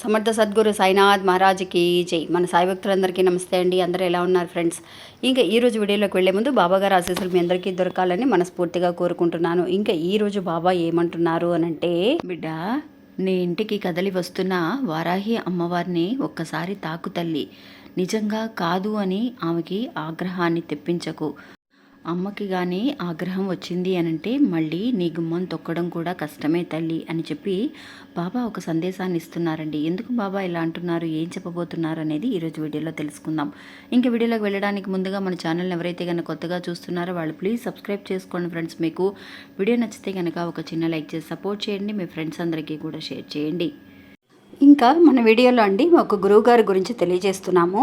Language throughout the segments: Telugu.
సమర్థ సద్గురు సాయినాథ్ మహారాజ్కి జై. మన సాయి భక్తులందరికీ నమస్తే అండి. అందరూ ఎలా ఉన్నారు ఫ్రెండ్స్? ఇంకా ఈ రోజు వీడియోలోకి వెళ్ళే ముందు బాబా గారు ఆశీస్సులు మీ అందరికీ దొరకాలని మనస్ఫూర్తిగా కోరుకుంటున్నాను. ఇంకా ఈ రోజు బాబా ఏమంటున్నారు అని అంటే బిడ్డ నీ ఇంటికి కదలి వస్తున్న వారాహి అమ్మవారిని ఒక్కసారి తాకు తల్లి. నిజంగా కాదు అని ఆమెకి ఆగ్రహాన్ని తెప్పించకు. అమ్మకి కానీ ఆగ్రహం వచ్చింది అని అంటే మళ్ళీ నీ గుమ్మం తొక్కడం కూడా కష్టమే తల్లి అని చెప్పి బాబా ఒక సందేశాన్ని ఇస్తున్నారండి. ఎందుకు బాబా ఇలా అంటున్నారు? ఏం చెప్పబోతున్నారు అనేది ఈరోజు వీడియోలో తెలుసుకుందాం. ఇంకా వీడియోలోకి వెళ్ళడానికి ముందుగా మన ఛానల్ని ఎవరైతే కనుక కొత్తగా చూస్తున్నారో వాళ్ళు ప్లీజ్ సబ్స్క్రైబ్ చేసుకోండి ఫ్రెండ్స్. మీకు వీడియో నచ్చితే కనుక ఒక చిన్న లైక్ చేసి సపోర్ట్ చేయండి. మీ ఫ్రెండ్స్ అందరికీ కూడా షేర్ చేయండి. ఇంకా మన వీడియోలో అండి ఒక గురువుగారి గురించి తెలియజేస్తున్నాము.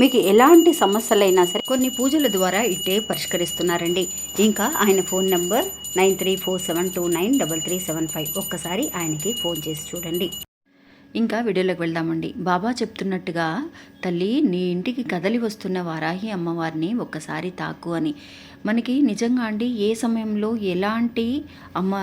మీకు ఎలాంటి సమస్యలైనా సరే కొన్ని పూజల ద్వారా ఇట్టే పరిష్కరిస్తున్నారండి. ఇంకా ఆయన phone number nine three four seven two nine double three seven five. ఒక్కసారి ఆయనకి ఫోన్ చేసి చూడండి. ఇంకా వీడియోలోకి వెళ్దామండి. బాబా చెప్తున్నట్టుగా తల్లి నీ ఇంటికి కదలి వస్తున్న వారాహి అమ్మవారిని ఒక్కసారి తాకు అని. మనకి నిజంగా అండి ఏ సమయంలో ఎలాంటి అమ్మ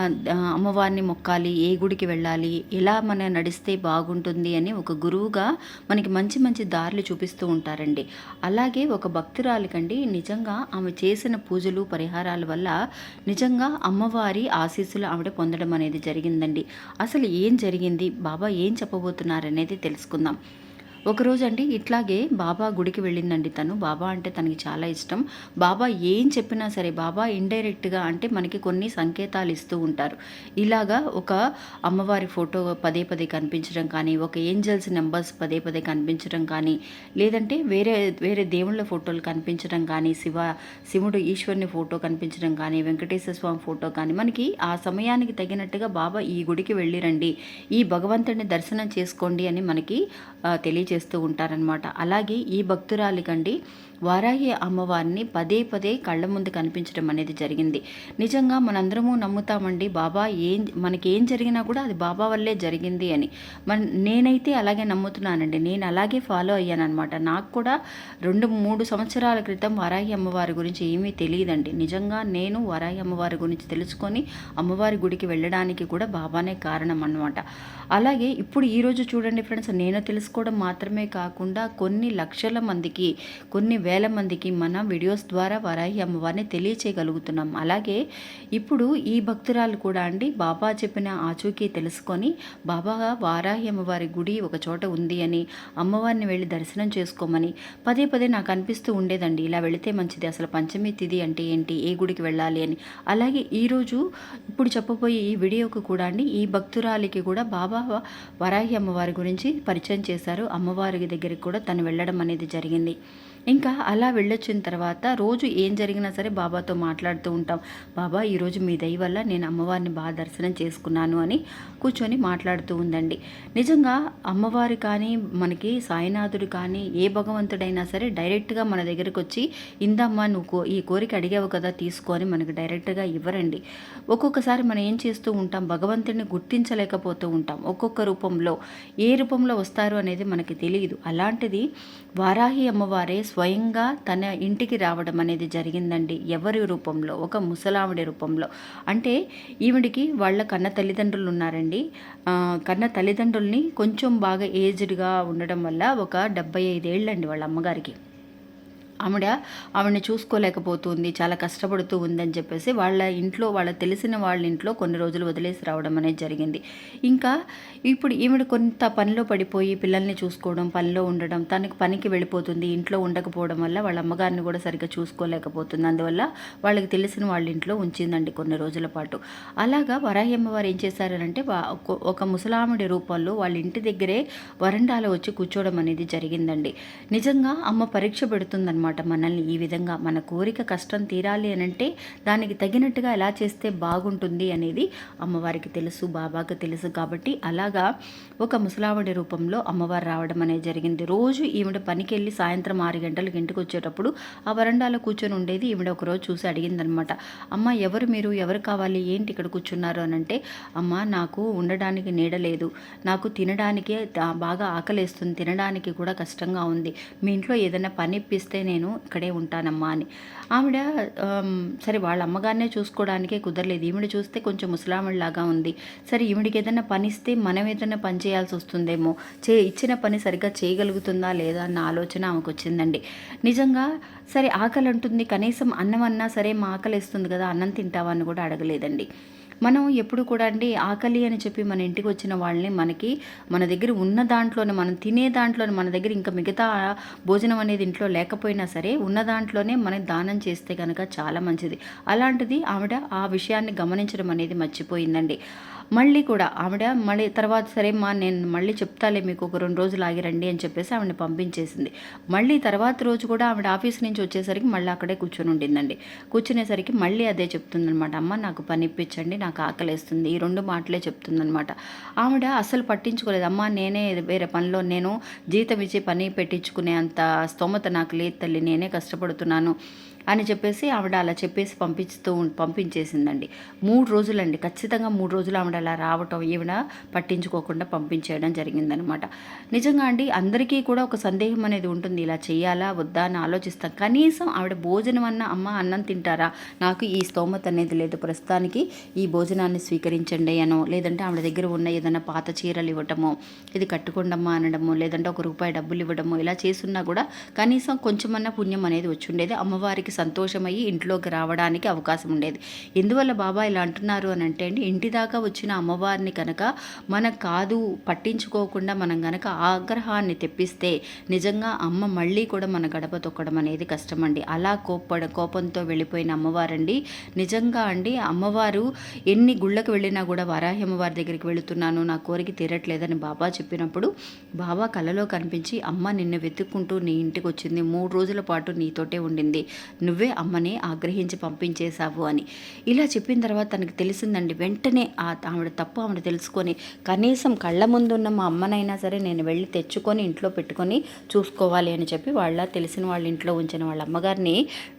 అమ్మవారిని మొక్కాలి ఏ గుడికి వెళ్ళాలి ఎలా మన నడిస్తే బాగుంటుంది అని ఒక గురువుగా మనకి మంచి మంచి దారులు చూపిస్తూ ఉంటారండి. అలాగే ఒక భక్తురాలికండి నిజంగా ఆమె చేసిన పూజలు పరిహారాల వల్ల నిజంగా అమ్మవారి ఆశీస్సులు ఆవిడ పొందడం అనేది జరిగిందండి. అసలు ఏం జరిగింది? బాబా ఏం చెప్ప చేసుకోబోతున్నారనేది తెలుసుకుందాం. ఒకరోజు అండి ఇట్లాగే బాబా గుడికి వెళ్ళిందండి తను. బాబా అంటే తనకి చాలా ఇష్టం. బాబా ఏం చెప్పినా సరే బాబా ఇండైరెక్ట్గా అంటే మనకి కొన్ని సంకేతాలు ఇస్తూ ఉంటారు. ఇలాగా ఒక అమ్మవారి ఫోటో పదే పదే కనిపించడం కానీ ఒక ఏంజల్స్ నెంబర్స్ పదే పదే కనిపించడం కానీ లేదంటే వేరే వేరే దేవుళ్ళ ఫోటోలు కనిపించడం కానీ శివ శివుడు ఈశ్వరుని ఫోటో కనిపించడం కానీ వెంకటేశ్వర స్వామి ఫోటో కానీ మనకి ఆ సమయానికి తగినట్టుగా బాబా ఈ గుడికి వెళ్ళిరండి. ఈ భగవంతుడిని దర్శనం చేసుకోండి అని మనకి తెలియ చేస్తూ ఉంటారనమాట అలాగే ఈ భక్తురాలికండి వారాహి అమ్మవారిని పదే పదే కళ్ళ ముందు కనిపించడం అనేది జరిగింది. నిజంగా మనందరము నమ్ముతామండి బాబా ఏం మనకి ఏం జరిగినా కూడా అది బాబా వల్లే జరిగింది అని. మన నేనైతే అలాగే నమ్ముతున్నానండి. నేను అలాగే ఫాలో అయ్యాను అనమాట నాకు కూడా రెండు మూడు సంవత్సరాల క్రితం వారాహి అమ్మవారి గురించి ఏమీ తెలియదండి. నిజంగా నేను వారాహి అమ్మవారి గురించి తెలుసుకొని అమ్మవారి గుడికి వెళ్ళడానికి కూడా బాబానే కారణం అన్నమాట. అలాగే ఇప్పుడు ఈరోజు చూడండి ఫ్రెండ్స్ నేను తెలుసుకోవడం మాత్రం మాత్రమే కాకుండా కొన్ని లక్షల మందికి కొన్ని వేల మందికి మన వీడియోస్ ద్వారా వరాహి అమ్మవారిని తెలియచేయగలుగుతున్నాం. అలాగే ఇప్పుడు ఈ భక్తురాలు కూడా అండి బాబా చెప్పిన ఆచూకీ తెలుసుకొని బాబా వారాహి అమ్మవారి గుడి ఒక చోట ఉంది అని అమ్మవారిని వెళ్ళి దర్శనం చేసుకోమని పదే పదే నాకు అనిపిస్తూ ఉండేదండి. ఇలా వెళితే మంచిది అసలు పంచమి తిథి అంటే ఏంటి ఏ గుడికి వెళ్ళాలి అని. అలాగే ఈరోజు ఇప్పుడు చెప్పబోయే ఈ వీడియోకు కూడా అండి ఈ భక్తురాలికి కూడా బాబా వరాహి అమ్మవారి గురించి పరిచయం చేశారు. అమ్మ అమ్మవారి దగ్గరికి కూడా తను వెళ్ళడం అనేది జరిగింది. ఇంకా అలా వెళ్ళొచ్చిన తర్వాత రోజు ఏం జరిగినా సరే బాబాతో మాట్లాడుతూ ఉంటాం. బాబా ఈరోజు మీ దయ వల్ల నేను అమ్మవారిని బాగా దర్శనం చేసుకున్నాను అని కూర్చొని మాట్లాడుతూ ఉందండి. నిజంగా అమ్మవారు కానీ మనకి సాయినాథుడు కానీ ఏ భగవంతుడైనా సరే డైరెక్ట్గా మన దగ్గరకు వచ్చి ఇందమ్మా నువ్వు కో- ఈ కోరిక అడిగావు కదా తీసుకొని మనకు డైరెక్ట్గా ఇవ్వరండి. ఒక్కొక్కసారి మనం ఏం చేస్తూ ఉంటాం భగవంతుడిని గుర్తించలేకపోతూ ఉంటాం. ఒక్కొక్క రూపంలో ఏ రూపంలో వస్తారు అనేది మనకి తెలియదు అలాంటిది వారాహి అమ్మవారే స్వయంగా తన ఇంటికి రావడం అనేది జరిగిందండి. ఎవరి రూపంలో? ఒక ముసలావిడి రూపంలో. అంటే ఈవిడికి వాళ్ళ కన్న తల్లిదండ్రులు ఉన్నారండి కన్న తల్లిదండ్రుల్ని కొంచెం బాగా ఏజ్డ్గా ఉండడం వల్ల ఒక డెబ్బై ఐదేళ్ళండి వాళ్ళ అమ్మగారికి. ఆవిడ ఆవిడని చూసుకోలేకపోతుంది చాలా కష్టపడుతూ ఉందని చెప్పేసి వాళ్ళ ఇంట్లో వాళ్ళ తెలిసిన వాళ్ళ ఇంట్లో కొన్ని రోజులు వదిలేసి రావడం అనేది జరిగింది. ఇంకా ఇప్పుడు ఈవిడ కొంత పనిలో పడిపోయి పిల్లల్ని చూసుకోవడం పనిలో ఉండడం తనకి పనికి వెళ్ళిపోతుంది ఇంట్లో ఉండకపోవడం వల్ల వాళ్ళ అమ్మగారిని కూడా సరిగ్గా చూసుకోలేకపోతుంది. అందువల్ల వాళ్ళకి తెలిసిన వాళ్ళ ఇంట్లో ఉంచిందండి కొన్ని రోజుల పాటు. అలాగా వరాహి అమ్మవారు ఏం చేశారంటే ఒక- ఒక ముసలామిడి రూపంలో వాళ్ళ ఇంటి దగ్గరే వరండాలో వచ్చి కూర్చోవడం అనేది జరిగిందండి. నిజంగా అమ్మ పరీక్ష పెడుతుందన్నమాట. అనమాట మనల్ని ఈ విధంగా మన కోరిక కష్టం తీరాలి అని అంటే దానికి తగినట్టుగా ఎలా చేస్తే బాగుంటుంది అనేది అమ్మవారికి తెలుసు బాబాకి తెలుసు. కాబట్టి అలాగా ఒక ముసలావిడ రూపంలో అమ్మవారు రావడం అనేది జరిగింది. రోజు ఈవిడ పనికి వెళ్ళి సాయంత్రం ఆరు గంటలకు ఇంటికి వచ్చేటప్పుడు ఆ వరండాలో కూర్చొని ఉండేది ఈవిడ ఒకరోజు చూసి అడిగిందనమాట అమ్మ ఎవరు మీరు? ఎవరు కావాలి? ఏంటి ఇక్కడ కూర్చున్నారు? అని అంటే అమ్మ నాకు ఉండడానికి నీడ లేదు. నాకు తినడానికి బాగా ఆకలేస్తుంది. తినడానికి కూడా కష్టంగా ఉంది. మీ ఇంట్లో ఏదైనా పని ఇప్పిస్తే నేను నేను ఇక్కడే ఉంటానమ్మా అని. ఆవిడ సరే వాళ్ళ అమ్మగారినే చూసుకోవడానికే కుదరలేదు. ఈవిడ చూస్తే కొంచెం ముసలామిడిలాగా ఉంది. సరే ఈవిడికి ఏదైనా పని ఇస్తే మనం ఏదైనా పని చేయాల్సి వస్తుందేమో. చే ఇచ్చిన పని సరిగ్గా చేయగలుగుతుందా లేదా అన్న ఆలోచన ఆమెకు వచ్చిందండి నిజంగా సరే ఆకలి అంటుంది కనీసం అన్నం అన్నా సరే మా ఆకలి వేస్తుంది కదా అన్నం తింటావా అని కూడా అడగలేదండి. మనం ఎప్పుడు కూడా అండి ఆకలి అని చెప్పి మన ఇంటికి వచ్చిన వాళ్ళని మనకి మన దగ్గర ఉన్న దాంట్లోనే మనం తినే దాంట్లోనే మన దగ్గర ఇంకా మిగతా భోజనం అనేది ఇంట్లో లేకపోయినా సరే ఉన్న దాంట్లోనే మనం దానం చేస్తే కనుక చాలా మంచిది. అలాంటిది ఆవిడ ఆ విషయాన్ని గమనించడం అనేది మర్చిపోయిందండి. మళ్ళీ కూడా ఆవిడ మళ్ళీ తర్వాత సరే మా నేను మళ్ళీ చెప్తాలే మీకు ఒక రెండు రోజులు ఆగి రండి అని చెప్పేసి ఆవిడని పంపించేసింది. మళ్ళీ తర్వాత రోజు కూడా ఆవిడ ఆఫీస్ నుంచి వచ్చేసరికి మళ్ళీ అక్కడే కూర్చొని ఉండిందండి. కూర్చునేసరికి మళ్ళీ అదే చెప్తుందనమాట అమ్మ నాకు పని ఇప్పించండి నాకు ఆకలేస్తుంది. ఈ రెండు మాటలే చెప్తుందనమాట ఆవిడ అసలు పట్టించుకోలేదు. అమ్మ నేనే వేరే పనిలో నేను జీతం ఇచ్చి పని పెట్టించుకునే అంత స్తోమత నాకు లేదు తల్లి నేనే కష్టపడుతున్నాను. అని చెప్పేసి ఆవిడ అలా చెప్పేసి పంపిస్తూ పంపించేసిందండి. మూడు రోజులండి. ఖచ్చితంగా మూడు రోజులు ఆవిడ అలా రావటం ఈవిడ పట్టించుకోకుండా పంపించేయడం జరిగిందనమాట. నిజంగా అండి అందరికీ కూడా ఒక సందేహం అనేది ఉంటుంది. ఇలా చేయాలా వద్దా అని ఆలోచిస్తాం. కనీసం ఆవిడ భోజనం అన్న అమ్మ అన్నం తింటారా? నాకు ఈ స్తోమత అనేది లేదు. ప్రస్తుతానికి ఈ భోజనాన్ని స్వీకరించండి అనో లేదంటే ఆవిడ దగ్గర ఉన్న ఏదైనా పాత చీరలు ఇవ్వటమో ఇది కట్టుకోండమ్మా అనడము లేదంటే ఒక రూపాయి డబ్బులు ఇవ్వడము ఇలా చేస్తున్నా కూడా కనీసం కొంచెమన్నా పుణ్యం అనేది వచ్చి ఉండేది. అమ్మవారికి సంతోషమయ్యి ఇంట్లోకి రావడానికి అవకాశం ఉండేది. ఎందువల్ల బాబా ఇలా అంటున్నారు అని అంటే అండి ఇంటి దాకా వచ్చిన అమ్మవారిని కనుక మన కాదు పట్టించుకోకుండా మనం కనుక ఆగ్రహాన్ని తెప్పిస్తే నిజంగా అమ్మ మళ్ళీ కూడా మన గడప తొక్కడం అనేది కష్టమండి. అలా కోప్పడ కోపంతో వెళ్ళిపోయిన అమ్మవారండి. నిజంగా అండి అమ్మవారు ఎన్ని గుళ్ళకు వెళ్ళినా కూడా వారాహి అమ్మవారి దగ్గరికి వెళుతున్నాను నా కోరిక తీరట్లేదని బాబా చెప్పినప్పుడు బాబా కలలో కనిపించి అమ్మ నిన్ను వెతుక్కుంటూ నీ ఇంటికి వచ్చింది మూడు రోజుల పాటు నీతోటే ఉండింది నువ్వే అమ్మని ఆగ్రహించి పంపించేశావు అని. ఇలా చెప్పిన తర్వాత తనకు తెలిసిందండి వెంటనే ఆ ఆవిడ తప్పు ఆవిడ తెలుసుకొని కనీసం కళ్ళ ముందున్న మా అమ్మనైనా సరే నేను వెళ్ళి తెచ్చుకొని ఇంట్లో పెట్టుకొని చూసుకోవాలి అని చెప్పి వాళ్ళ తెలిసిన వాళ్ళ ఇంట్లో ఉంచిన వాళ్ళ అమ్మగారిని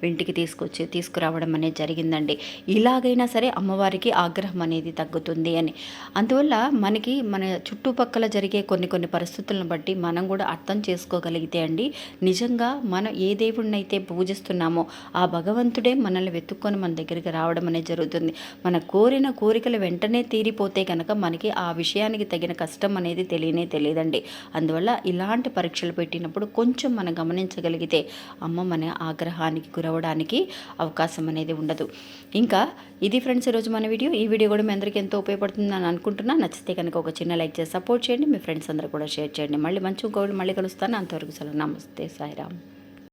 ఇంటికి తీసుకొచ్చి తీసుకురావడం అనేది జరిగిందండి. ఇలాగైనా సరే అమ్మవారికి ఆగ్రహం అనేది తగ్గుతుంది అని. అందువల్ల మనకి మన చుట్టుపక్కల జరిగే కొన్ని కొన్ని పరిస్థితులను బట్టి మనం కూడా అర్థం చేసుకోగలిగితే అండి నిజంగా మనం ఏ దేవుడిని అయితే పూజిస్తున్నామో ఆ భగవంతుడే మనల్ని వెతుక్కొని మన దగ్గరికి రావడం అనేది జరుగుతుంది. మన కోరిన కోరికలు వెంటనే తీరిపోతే కనుక మనకి ఆ విషయానికి తగిన కష్టం అనేది తెలియనే తెలియదండి. అందువల్ల ఇలాంటి పరీక్షలు పెట్టినప్పుడు కొంచెం మనం గమనించగలిగితే అమ్మ మన ఆగ్రహానికి గురవడానికి అవకాశం అనేది ఉండదు. ఇంకా ఇది ఫ్రెండ్స్ ఈరోజు మన వీడియో. ఈ వీడియో కూడా మీ అందరికీ ఎంతో ఉపయోగపడుతుంది అని అనుకుంటున్నా. నచ్చితే కనుక ఒక చిన్న లైక్ చేసి సపోర్ట్ చేయండి. మీ ఫ్రెండ్స్ అందరూ కూడా షేర్ చేయండి. మళ్ళీ మంచి ఇంకోటి మళ్ళీ కలుస్తాను. అంతవరకు సెలవు. నమస్తే. సాయిరామ్.